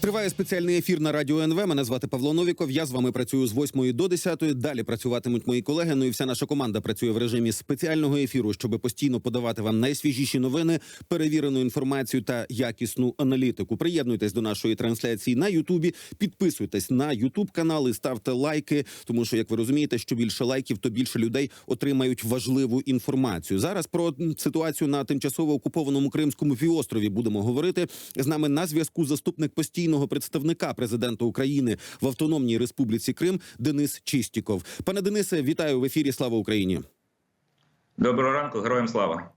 Триває спеціальний ефір на радіо НВ. Мене звати Павло Новіков. Я з вами працюю з 8 до 10. Далі працюватимуть мої колеги. Ну і вся наша команда працює в режимі спеціального ефіру, щоб постійно подавати вам найсвіжіші новини, перевірену інформацію та якісну аналітику. Приєднуйтесь до нашої трансляції на Ютубі. Підписуйтесь на Ютуб канали, ставте лайки, тому що, як ви розумієте, що більше лайків, то більше людей отримають важливу інформацію. Зараз про ситуацію на тимчасово окупованому Кримському півострові будемо говорити. З нами на зв'язку заступник постійного представника президента України в Автономній Республіці Крим Денис Чистіков. Пане Денисе, вітаю в ефірі. Слава Україні. Доброго ранку, героям слава.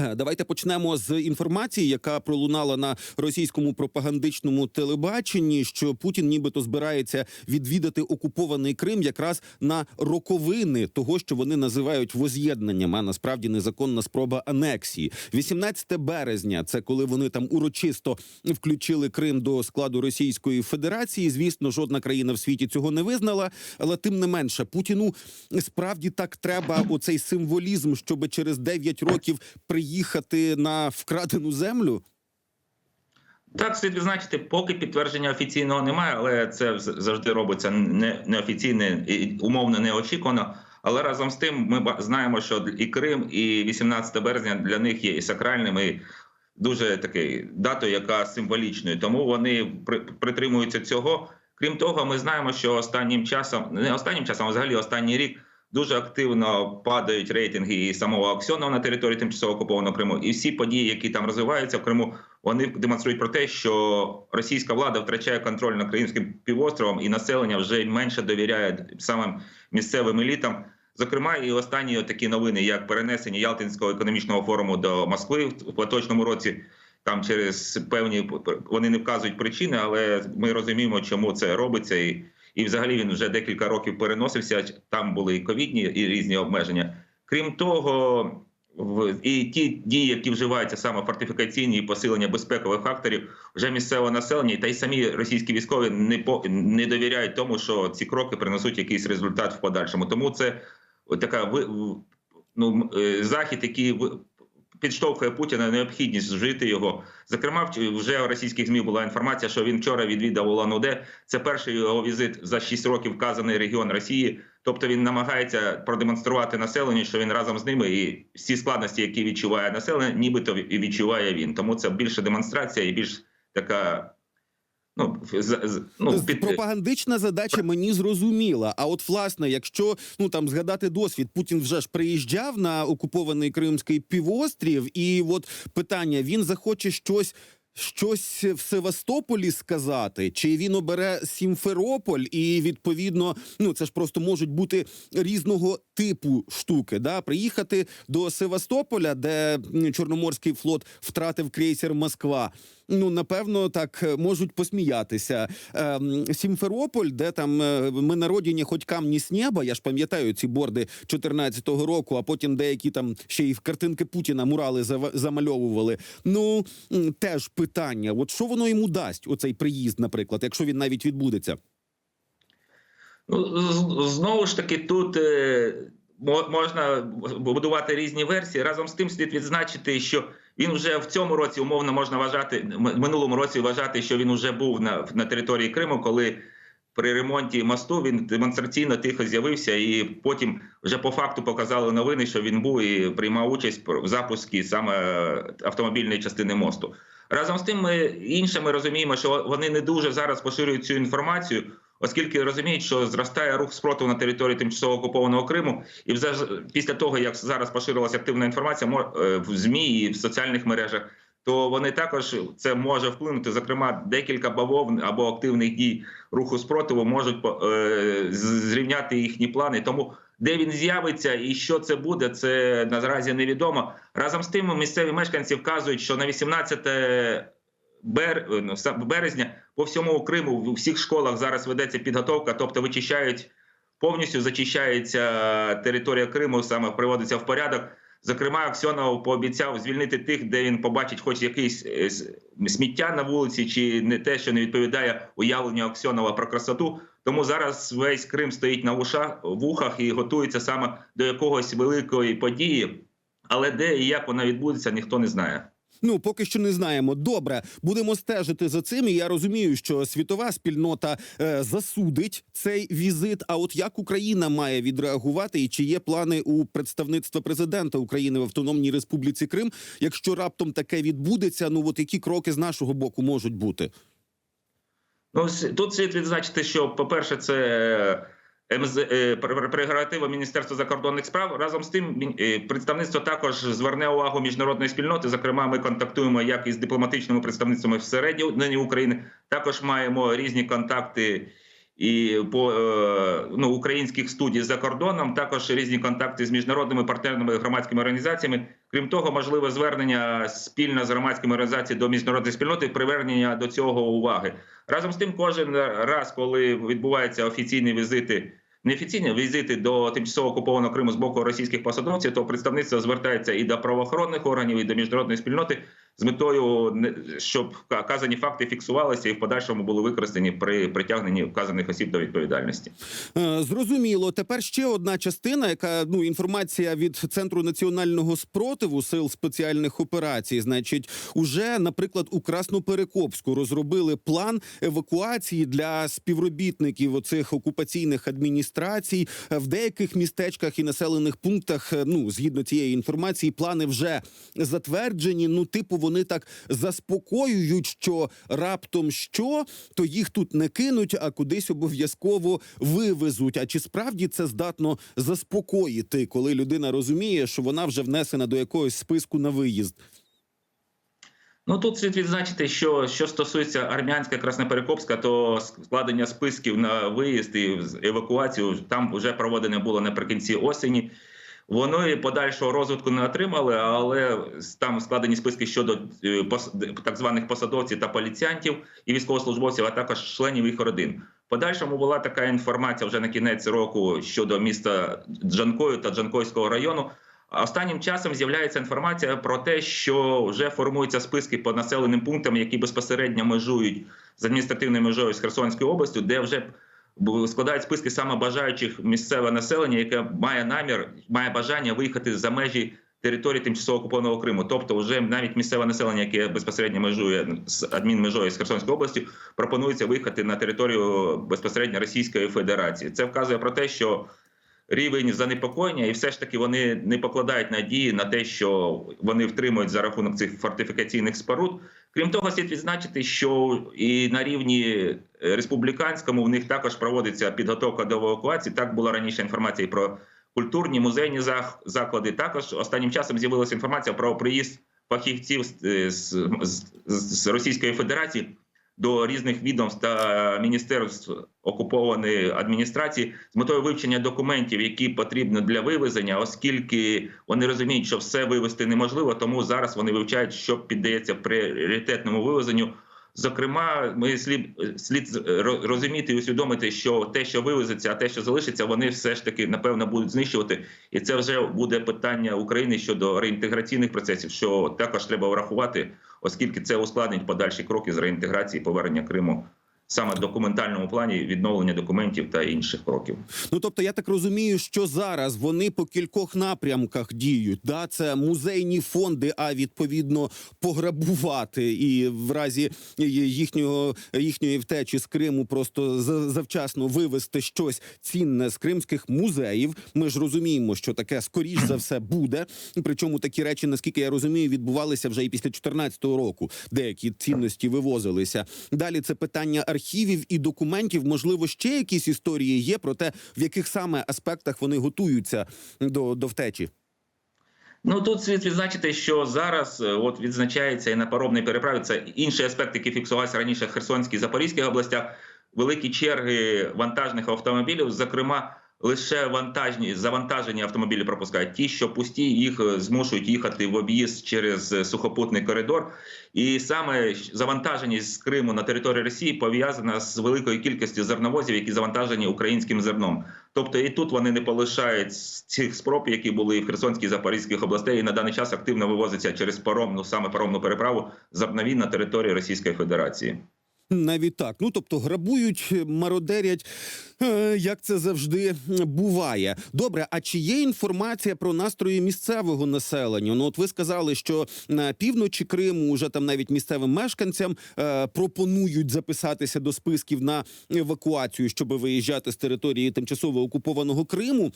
Е, Давайте почнемо з інформації, яка пролунала на російському пропагандичному телебаченні, що Путін нібито збирається відвідати окупований Крим якраз на роковини того, що вони називають воз'єднанням, а насправді незаконна спроба анексії. 18 березня, це коли вони там урочисто включили Крим до складу Російської Федерації. Звісно, жодна країна в світі цього не визнала, але тим не менше Путіну справді так треба оцей символізм, щоб через 9 років приїхати на вкрадену землю. Так, слід відзначити, поки підтвердження офіційного немає, але це завжди робиться не неофіційно і умовно неочікувано. Але разом з тим, ми знаємо, що і Крим, і 18 березня для них є і сакральним, і дуже такою датою, яка символічною. Тому вони при- притримуються цього. Крім того, ми знаємо, що останнім часом, не останнім часом, а взагалі останній рік. Дуже активно падають рейтинги і самого Аксьонова на території тимчасово окупованого Криму, і всі події, які там розвиваються в Криму, вони демонструють про те, що російська влада втрачає контроль над Кримським півостровом, і населення вже менше довіряє самим місцевим елітам. Зокрема, і останні такі новини, як перенесення Ялтинського економічного форуму до Москви в поточному році. Там через певні вони не вказують причини, але ми розуміємо, чому це робиться, і, і взагалі він вже декілька років переносився. Там були і ковідні, і різні обмеження. Крім того, і ті дії, які вживаються саме фортифікаційні і посилення безпекових факторів, вже місцеве населення, та й самі російські військові не по не довіряють тому, що ці кроки принесуть якийсь результат в подальшому. Тому це така ну е, захід, який підштовхує Путіна необхідність вжити його. Зокрема, вже в російських змі була інформація, що він вчора відвідав Улан-Удэ. Це перший його візит за 6 років вказаний регіон Росії. Тобто він намагається продемонструвати населенню, що він разом з ними, і всі складності, які відчуває населення, нібито і відчуває він. Тому це більше демонстрація і більш така. Ну, з- з- ну під, Пропагандична задача мені зрозуміла. А от власне, якщо ну там згадати досвід, Путін вже ж приїжджав на окупований Кримський півострів, і от питання: він захоче щось. Щось в Севастополі сказати, чи він обере Сімферополь, і відповідно, ну це ж просто можуть бути різного типу штуки. Да, приїхати до Севастополя, де Чорноморський флот втратив крейсер Москва. Ну напевно, так е, можуть посміятися. Ем, Сімферополь, де там е, ми народені хоч камні з неба. Я ж пам'ятаю ці борди 14-го року, а потім деякі там ще й в картинки Путіна мурали замальовували. Ну теж питання: от що воно йому дасть, оцей приїзд, наприклад, якщо він навіть відбудеться. Ну, знову ж таки, тут е, можна будувати різні версії. Разом з тим слід відзначити, що він вже в цьому році умовно можна вважати, минулому році вважати, що він вже був на, на території Криму, коли при ремонті мосту він демонстраційно тихо з'явився, і потім вже по факту показали новини, що він був і приймав участь в запуску саме автомобільної частини мосту. Разом з тим, ми інше ми розуміємо, що вони не дуже зараз поширюють цю інформацію, оскільки розуміють, що зростає рух спротиву на території тимчасово окупованого Криму, і вже після того, як зараз поширилася активна інформація е, в змі і в соціальних мережах, то вони також це може вплинути. Зокрема, декілька бавовн або активних дій руху спротиву можуть е, зрівняти їхні плани. Тому де він з'явиться і що це буде, це наразі невідомо. Разом з тим, місцеві мешканці вказують, що на 18 бер... ну, са- березня по всьому Криму в всіх школах зараз ведеться підготовка, тобто вичищають повністю зачищається територія Криму, саме приводиться в порядок. Зокрема, Аксьонов пообіцяв звільнити тих, де він побачить хоч якийсь е, сміття на вулиці, чи не те, що не відповідає уявленню Аксьонова про красоту. Тому зараз весь Крим стоїть на вушах, вухах і готується саме до якогось великої події. Але де і як вона відбудеться, ніхто не знає. Ну, поки що не знаємо. Добре, будемо стежити за цим. І я розумію, що світова спільнота е, засудить цей візит. А от як Україна має відреагувати, і чи є плани у представництва президента України в Автономній Республіці Крим, якщо раптом таке відбудеться? Ну от які кроки з нашого боку можуть бути? Ну тут слід відзначити, що по-перше, це МЗ е, прерогатива Міністерства закордонних справ. Разом з тим, е, представництво також зверне увагу міжнародної спільноти. Зокрема, ми контактуємо як із дипломатичними представництвами всередині України. Також маємо різні контакти і по е, ну, українських студій за кордоном. Також різні контакти з міжнародними партнерними громадськими організаціями. Крім того, можливе звернення спільно з громадськими організаціями до міжнародної спільноти, привернення до цього уваги. Разом з тим, кожен раз, коли відбуваються офіційні візити, неофіційні візити до тимчасово окупованого Криму з боку російських посадовців, то представництво звертається і до правоохоронних органів, і до міжнародної спільноти з метою, щоб вказані факти фіксувалися і в подальшому були використані при притягненні вказаних осіб до відповідальності. Е, Зрозуміло. Тепер ще одна частина, яка ну інформація від центру національного спротиву сил спеціальних операцій. Значить, уже, наприклад, у Красноперекопську розробили план евакуації для співробітників оцих окупаційних адміністрацій Е, в деяких містечках і населених пунктах. е, Ну згідно цієї інформації, плани вже затверджені. Ну, типу, вони так заспокоюють, що раптом що, то їх тут не кинуть, а кудись обов'язково вивезуть. А чи справді це здатно заспокоїти, коли людина розуміє, що вона вже внесена до якогось списку на виїзд? Ну тут слід відзначити, що що стосується армянська Красноперекопська, то складення списків на виїзд і евакуацію там вже проведено було наприкінці осені. Воно і подальшого розвитку не отримали, але там складені списки щодо е, так званих посадовців та поліціянтів і військовослужбовців, а також членів їх родин. Подальшому була така інформація вже на кінець року щодо міста Джанкою та Джанкойського району. Останнім часом з'являється інформація про те, що вже формуються списки по населеним пунктам, які безпосередньо межують з адміністративною межою з Херсонською областю, де вже складають списки саме бажаючих місцеве населення, яке має намір, має бажання виїхати за межі території тимчасово окупованого Криму. Тобто, вже навіть місцеве населення, яке безпосередньо межує з адмінмежою з Херсонської області, пропонується виїхати на територію безпосередньо Російської Федерації. Це вказує про те, що рівень занепокоєння, і все ж таки вони не покладають надії на те, що вони втримують за рахунок цих фортифікаційних споруд. Крім того, слід відзначити, що і на рівні республіканському в них також проводиться підготовка до евакуації. Так була раніше інформація і про культурні музейні заклади. Також останнім часом з'явилася інформація про приїзд фахівців з, з, з, з Російської Федерації до різних відомств та міністерств окупованої адміністрації з метою вивчення документів, які потрібні для вивезення, оскільки вони розуміють, що все вивезти неможливо, тому зараз вони вивчають, що піддається пріоритетному вивезенню. Зокрема, ми слід слід розуміти і усвідомити, що те, що вивезеться, а те, що залишиться, вони все ж таки напевно будуть знищувати, і це вже буде питання України щодо реінтеграційних процесів, що також треба врахувати, оскільки це ускладнить подальші кроки з реінтеграції повернення Криму саме документальному плані відновлення документів та інших кроків. Ну тобто, я так розумію, що зараз вони по кількох напрямках діють. Да, це музейні фонди, а відповідно пограбувати і в разі їхнього їхньої втечі з Криму просто за- завчасно вивезти щось цінне з кримських музеїв. Ми ж розуміємо, що таке скоріш за все буде. Причому такі речі, наскільки я розумію, відбувалися вже і після 2014 року. Деякі цінності вивозилися. Далі це питання архівів і документів. Можливо, ще якісь історії є про те, в яких саме аспектах вони готуються до, до втечі. Ну тут слід відзначити, що зараз е, от відзначається і на паромній переправі. Це інший аспект, який фіксувався раніше в Херсонській Запорізькій областях. Великі черги вантажних автомобілів, зокрема. Лише вантажні завантажені автомобілі пропускають ті, що пусті, їх е, змушують їхати в об'їзд через е, сухопутний коридор. І саме завантаженість з Криму на територію Росії пов'язана з великою кількістю зерновозів, які завантажені українським зерном. Тобто і тут вони не полишають цих спроб, які були в Херсонській і Запорізьких областей, і на даний час активно вивозиться через паромну, саме паромну переправу зернові на території Російської Федерації. Навіть так. Ну тобто грабують, мародерять, е, як це завжди буває. Добре, а чи є інформація про настрої місцевого населення? Ну, от ви сказали, що на півночі Криму вже там навіть місцевим мешканцям е, пропонують записатися до списків на евакуацію, щоб виїжджати з території тимчасово окупованого Криму.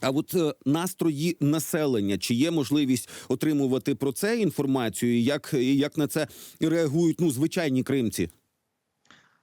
А от е, настрої населення, чи є можливість отримувати про це інформацію? Як, як на це реагують ну звичайні кримці?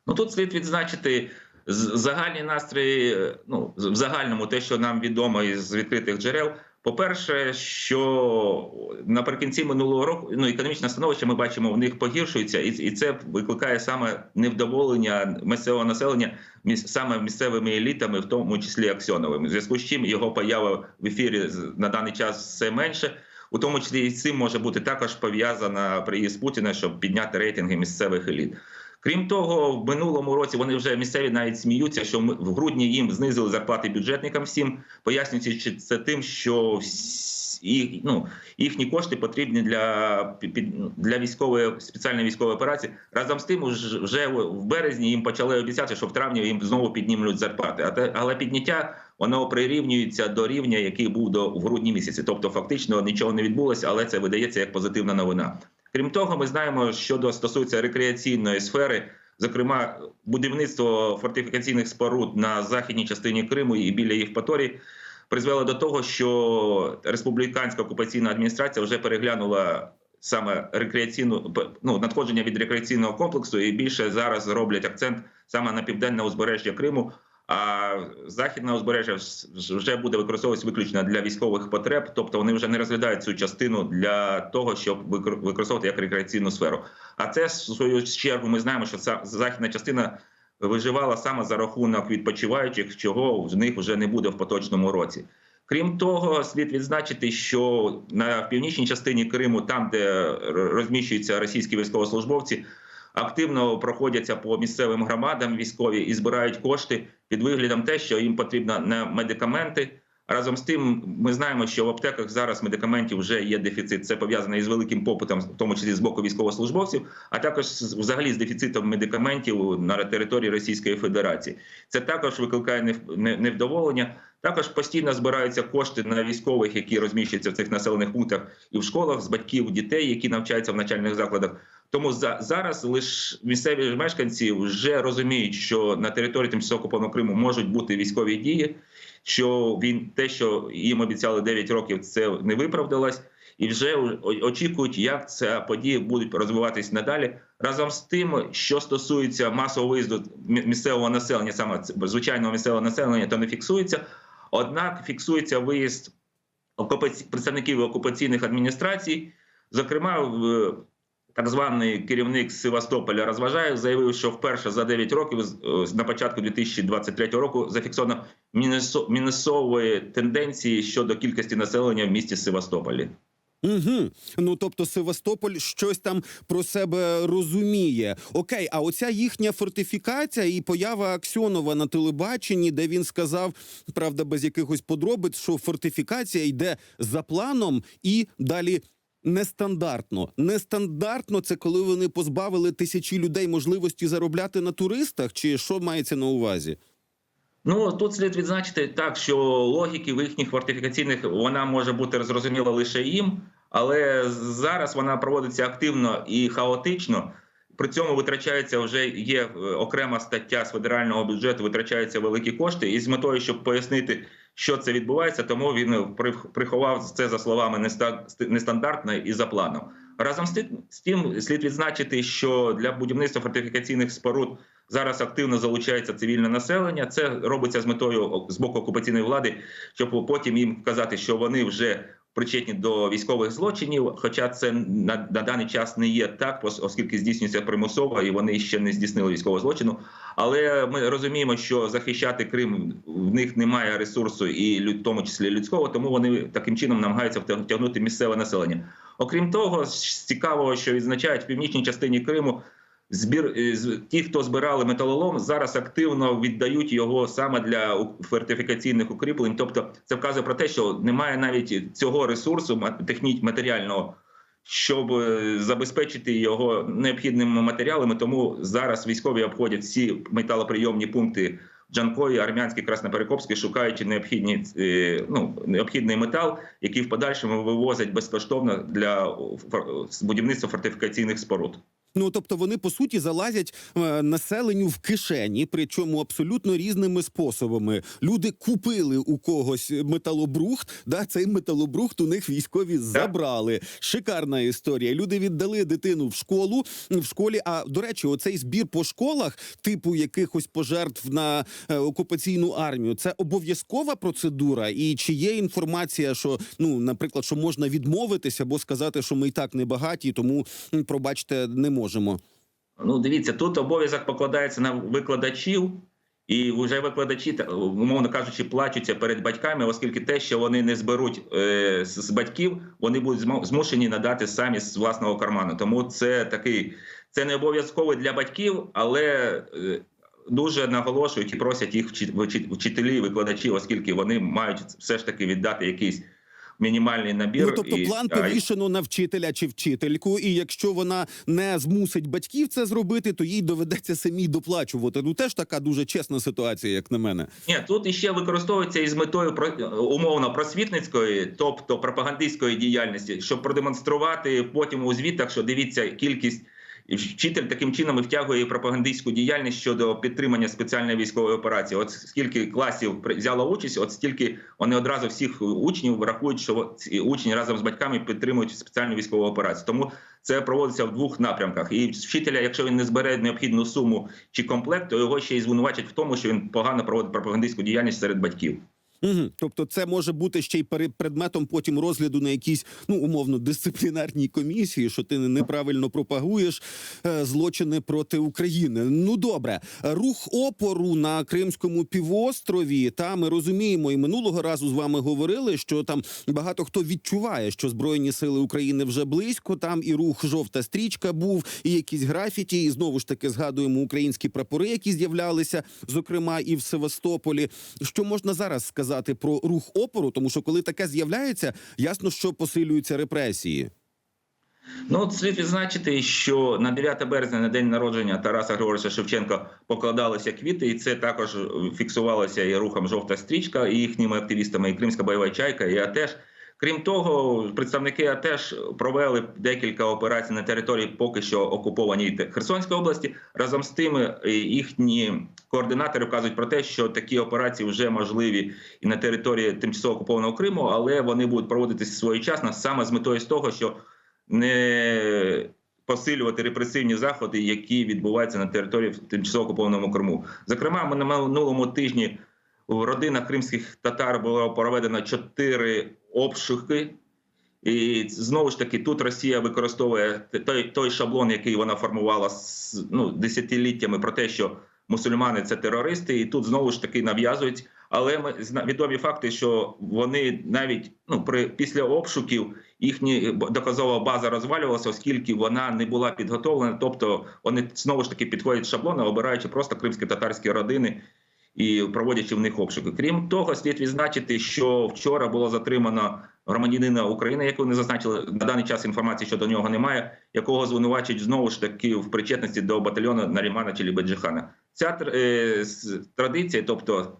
Ну тут слід відзначити загальні настрої. е, Ну в загальному, те, що нам відомо із відкритих джерел. По-перше, що наприкінці минулого року ну економічне становище ми бачимо в них погіршується, і, і це викликає саме невдоволення місцевого населення міс- саме місцевими елітами, в тому числі Аксьоновим. В зв'язку з чим його поява в ефірі на даний час все менше. У тому числі і цим може бути також пов'язана приїзд Путіна, щоб підняти рейтинги місцевих еліт. Крім того, в минулому році вони вже місцеві навіть сміються, що ми в грудні їм знизили зарплати бюджетникам всім, пояснюючи це тим, що їх, ну, їхні кошти потрібні для, для військової спеціальної військової операції. Разом з тим, вже- в березні їм почали обіцяти, що в травні їм знову піднімуть зарплати. Але підняття воно прирівнюється до рівня, який був до в грудні місяці. Тобто, фактично нічого не відбулося, але це видається як позитивна новина. Крім того, ми знаємо, що стосується рекреаційної сфери, зокрема будівництво фортифікаційних споруд на західній частині Криму і біля Євпаторії, призвело до того, що республіканська окупаційна адміністрація вже переглянула саме рекреаційну ну, надходження від рекреаційного комплексу, і більше зараз роблять акцент саме на південне узбережжя Криму. А західне узбережжя вже буде використовуватися виключно для військових потреб, тобто вони вже не розглядають цю частину для того, щоб викор- використовувати як рекреаційну сферу. А це в свою чергу ми знаємо, що ця західна частина виживала саме за рахунок відпочиваючих, чого в них вже не буде в поточному році. Крім того, слід відзначити, що на північній частині Криму, там де розміщуються російські військовослужбовці, активно проходяться по місцевим громадам військові і збирають кошти під виглядом те, що їм потрібно на медикаменти. Разом з тим, ми знаємо, що в аптеках зараз медикаментів вже є дефіцит. Це пов'язано із великим попитом, в тому числі з боку військовослужбовців, а також взагалі з дефіцитом медикаментів на території Російської Федерації. Це також викликає нев- невдоволення. Також постійно збираються кошти на військових, які розміщуються в цих населених пунктах і в школах з батьків дітей, які навчаються в навчальних закладах. Тому за зараз лише місцеві мешканці вже розуміють, що на території тимчасово окупованого Криму можуть бути військові дії. Що він те, що їм обіцяли 9 років, це не виправдалось, і вже очікують, як ця події будуть розвиватись надалі. Разом з тим, що стосується масового виїзду місцевого населення, саме звичайного місцевого населення, то не фіксується. Однак фіксується виїзд представників окупаційних адміністрацій. Зокрема, в так званий керівник Севастополя розважає, заявив, що вперше за 9 років е, на початку 2023 року зафіксовано мінусо- мінусової тенденції щодо кількості населення в місті Севастополі. Угу. Ну тобто Севастополь щось там про себе розуміє. Окей, а оця їхня фортифікація і поява Аксьонова на телебаченні, де він сказав, правда, без якихось подробиць, що фортифікація йде за планом і далі. Нестандартно. Нестандартно це коли вони позбавили тисячі людей можливості заробляти на туристах, чи що мається на увазі? Ну тут слід відзначити так, що логіки в їхніх фортифікаційних вона може бути зрозуміла лише їм, але зараз вона проводиться активно і хаотично. При цьому витрачається вже є е, окрема стаття з федерального бюджету, витрачаються великі кошти, і з метою, щоб пояснити, що це відбувається, тому він е, приховав це за словами неста- нестандартно і за планом. Разом з тим слід відзначити, що для будівництва фортифікаційних споруд зараз активно залучається цивільне населення. Це робиться з метою з боку окупаційної влади, щоб потім їм вказати, що вони вже причетні до військових злочинів. Хоча це на, на даний час не є так, оскільки здійснюється примусово, і вони ще не здійснили військового злочину. Але ми розуміємо, що захищати Крим в них немає ресурсу, і в тому числі людського, тому вони таким чином намагаються втягнути місцеве населення. Окрім того, з цікавого, що відзначають в північній частині Криму. Збір е, ті, хто збирали металолом, зараз активно віддають його саме для фортифікаційних укріплень. Тобто, це вказує про те, що немає навіть цього ресурсу ма- матеріального, щоб е, забезпечити його необхідними матеріалами. Тому зараз військові обходять всі металоприйомні пункти в Джанкові, Армянській, Красноперекопській, шукаючи необхідні, е, ну, необхідний метал, який в подальшому вивозять безкоштовно для будівництва фортифікаційних споруд. Ну тобто вони по суті залазять е, населенню в кишені, причому абсолютно різними способами. Люди купили у когось металобрухт. Да, цей металобрухт у них військові забрали. Шикарна історія. Люди віддали дитину в школу в школі. А до речі, оцей збір по школах, типу якихось пожертв на е, окупаційну армію, це обов'язкова процедура. І чи є інформація, що ну, наприклад, що можна відмовитися або сказати, що ми і так не багаті, тому пробачте, не можемо. Ну, дивіться, тут обов'язок покладається на викладачів, і вже викладачі, умовно кажучи, плачуться перед батьками, оскільки те, що вони не зберуть е, з батьків, вони будуть змушені надати самі з власного карману. Тому це такий, це не обов'язково для батьків, але е, дуже наголошують і просять їх вчи- вчи- вчителі, викладачі, оскільки вони мають все ж таки віддати якийсь мінімальний набір. Ну, тобто і- план повішено на вчителя чи вчительку, і якщо вона не змусить батьків це зробити, то їй доведеться самій доплачувати. Ну теж така дуже чесна ситуація, як на мене. Ні, тут іще використовується із метою про- умовно просвітницької, тобто пропагандистської діяльності, щоб продемонструвати потім у звітах, що дивіться кількість. І вчитель таким чином і втягує пропагандистську діяльність щодо підтримання спеціальної військової операції. От скільки класів взяло участь, от стільки вони одразу всіх учнів рахують, що учні разом з батьками підтримують спеціальну військову операцію. Тому це проводиться в двох напрямках. І вчителя, якщо він не збере необхідну суму чи комплект, то його ще й звинувачать в тому, що він погано проводить пропагандистську діяльність серед батьків. Угу. Тобто, це може бути ще й предметом потім розгляду на якійсь ну умовно дисциплінарній комісії, що ти неправильно пропагуєш е, злочини проти України. Ну добре, рух опору на Кримському півострові. Та ми розуміємо, і минулого разу з вами говорили, що там багато хто відчуває, що збройні сили України вже близько. Там і рух жовта стрічка був, і якісь графіті, і знову ж таки згадуємо українські прапори, які з'являлися, зокрема і в Севастополі. Що можна зараз сказати про рух опору? Тому що коли таке з'являється, ясно, що посилюються репресії. Ну, от слід відзначити, що на 9 березня, на день народження Тараса Григоровича Шевченка, покладалися квіти, і це також фіксувалося і рухом жовта стрічка, і їхніми активістами, і Кримська бойова чайка, і АТЕШ. Крім того, представники АТЕШ провели декілька операцій на території поки що окупованій Херсонської області. Разом з тим, е, їхні координатори вказують про те, що такі операції вже можливі і на території тимчасово окупованого Криму, але вони будуть проводитися своєчасно саме з метою з того, що не посилювати репресивні заходи, які відбуваються на території тимчасово окупованому Криму. Зокрема, ми на минулому тижні в родинах кримських татар було проведено чотири обшуки. І знову ж таки, тут Росія використовує той, той шаблон, який вона формувала з ну, десятиліттями про те, що мусульмани це терористи, і тут знову ж таки нав'язують. Але ми відомі факти, що вони навіть ну при після обшуків їхня доказова база розвалювалася, оскільки вона не була підготовлена. Тобто вони знову ж таки підходять шаблони, обираючи просто кримські татарські родини і проводячи в них обшуки. Крім того, слід відзначити, що вчора було затримано громадянина України, якого не зазначили на даний час інформації щодо нього немає, якого звинувачують знову ж таки в причетності до батальйону Нарімана чи Лібеджихана. Ця е, традиція, тобто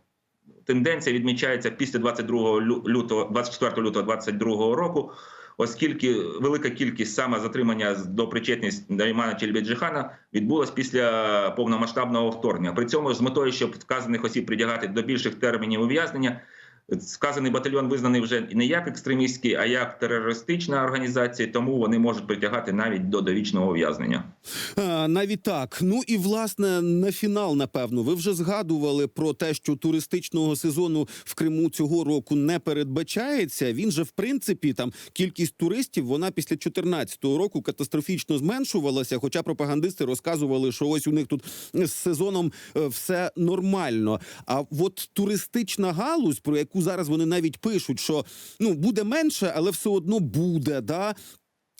тенденція відмічається після 22 лю- лютого, 24 лютого 22 року, оскільки велика кількість саме затримання до причетність Наймана чи Лібеджихана відбулась після повномасштабного вторгнення. При цьому з метою, щоб вказаних осіб притягати до більших термінів ув'язнення. Сказаний батальйон визнаний вже не як екстремістський, а як терористична організація, тому вони можуть притягати навіть до довічного ув'язнення. Навіть так. Ну і власне на фінал, напевно, ви вже згадували про те, що туристичного сезону в Криму цього року не передбачається. Він же, в принципі, там кількість туристів вона після 2014 року катастрофічно зменшувалася. Хоча пропагандисти розказували, що ось у них тут з сезоном е, все нормально. А от туристична галузь, про яку зараз вони навіть пишуть, що ну буде менше, але все одно буде. Да?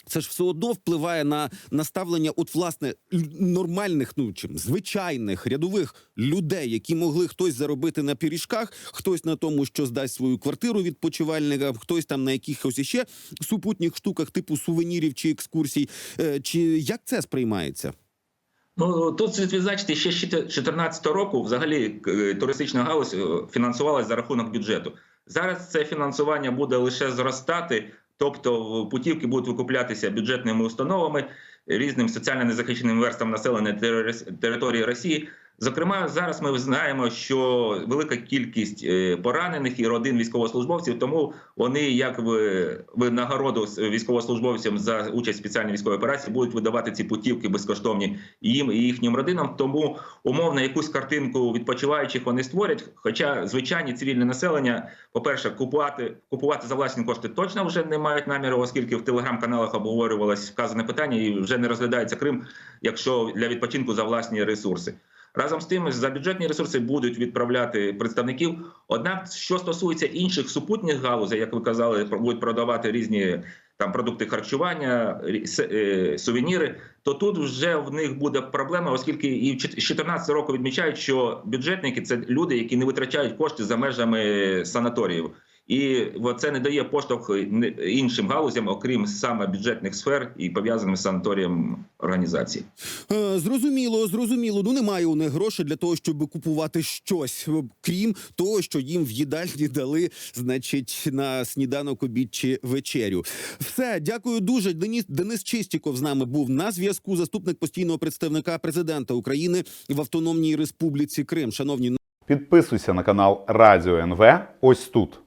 це ж все одно впливає на наставлення, от власне нормальних, ну чим звичайних рядових людей, які могли хтось заробити на пиріжках, хтось на тому, що здасть свою квартиру відпочивальникам, хтось там на якихось іще супутніх штуках, типу сувенірів чи екскурсій. Е, Чи як це сприймається? Ну тут слід відзначити, ще з 2014 року взагалі е, туристична галузь фінансувалася фінансувалась за рахунок бюджету. Зараз це фінансування буде лише зростати, тобто путівки будуть викуплятися бюджетними установами, різним соціально незахищеним верстам населення території Росії. Зокрема, зараз ми знаємо, що велика кількість е, поранених і родин військовослужбовців, тому вони, як в винагороду з військовослужбовцям за участь в спеціальній військовій операції, будуть видавати ці путівки безкоштовні їм і їхнім родинам. Тому умовно якусь картинку відпочиваючих вони створять. Хоча звичайні цивільне населення, по-перше, купувати купувати за власні кошти точно вже не мають наміру, оскільки в телеграм-каналах обговорювалось вказане питання, і вже не розглядається Крим, якщо для відпочинку за власні ресурси. Разом з тим, за бюджетні ресурси будуть відправляти представників. Однак, що стосується інших супутніх галузей, як ви казали, будуть продавати різні там продукти харчування, е, сувеніри, то тут вже в них буде проблема, оскільки і з 2014 року відмічають, що бюджетники це люди, які не витрачають кошти за межами санаторіїв. І це не дає поштовх іншим галузям, окрім саме бюджетних сфер і пов'язаним з санаторієм організацій. Е, Зрозуміло, зрозуміло. Ну немає у них грошей для того, щоб купувати щось, е, крім того, що їм в їдальні дали, значить, на сніданок, обід чи вечерю. Все, дякую дуже. Денис Денис Чистіков з нами був на зв'язку. Заступник постійного представника президента України в Автономній Республіці Крим. Шановні Підписуйся на канал Радіо НВ ось тут.